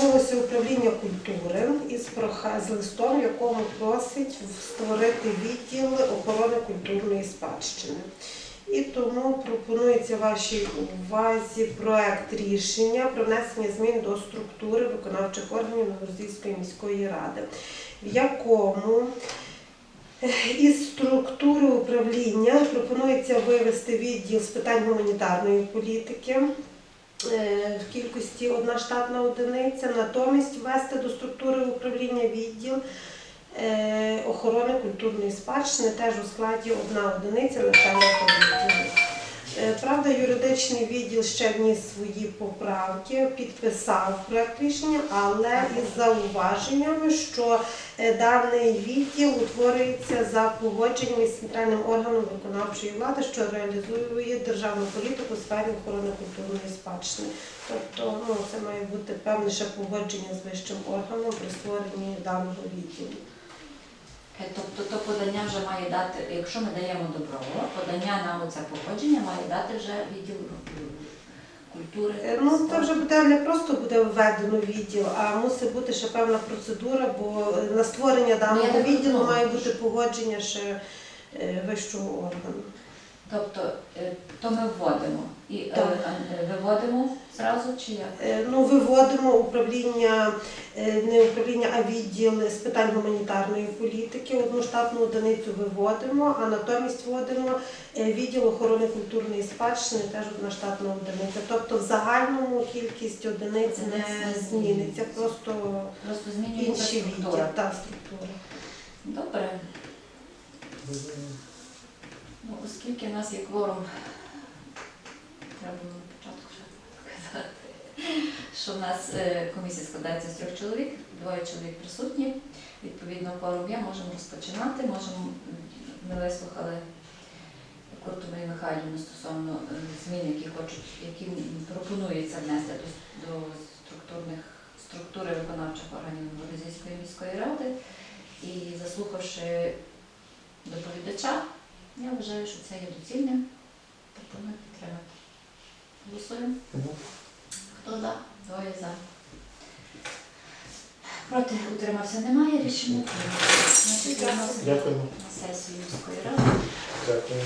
звернулося управління культури із з листом, в якому просить створити відділ охорони культурної спадщини. І тому пропонується вашій увазі проект рішення про внесення змін до структури виконавчих органів Новорозійської міської ради, в якому е, із структури управління пропонується вивести відділ з питань гуманітарної політики в кількості одна штатна одиниця, натомість ввести до структури управління відділ е, охорони культурної спадщини теж у складі одна одиниця начальника. Е, Правда, юридичний відділ ще вніс свої поправки, підписав проект рішення, але із зауваженнями, що е, даний відділ утворюється за погодженнями з центральним органом виконавчої влади, що реалізує державну політику у сфері охорони культурної спадщини. Тобто, ну це має бути певне ще погодження з вищим органом при створенні даного відділу. Е, Тобто то подання вже має дати, якщо ми даємо добро, подання на оце погодження має дати вже відділ е, культури. Е, Ну, це вже буде не просто буде введено відділ, а мусить бути ще певна процедура, бо на створення Ну, даного відділу має бути погодження ще вищого органу. Тобто то ми вводимо і е, Так. е, виводимо зразу чи як? Е, Ну, виводимо управління, е, не управління, а відділ з питань гуманітарної політики. Одну штатну одиницю виводимо, а натомість вводимо е, відділ охорони культурної спадщини, теж одна штатна одиниця. Тобто в загальному кількість одиниць не не зміниться, просто Просто змінюється інші відділ структура. та структура. Добре. Ну, оскільки в нас є кворум, треба на початку сказати, що в нас е, комісія складається з трьох чоловік, двоє чоловік присутні. Відповідно, кворум є, можемо розпочинати. Можемо, ми вислухали Курту Марію Михайлівну стосовно е, змін, які хочуть, які пропонується внести до структурних структури виконавчих органів Новорозійської міської ради. І заслухавши доповідача, я вважаю, що це є доцільним. Пропоную підтримати. Голосуємо. Хто за? Двоє за. Проти утримався немає рішення. прийнято. Значить, Дякуємо. на сесію міської ради. Дякую.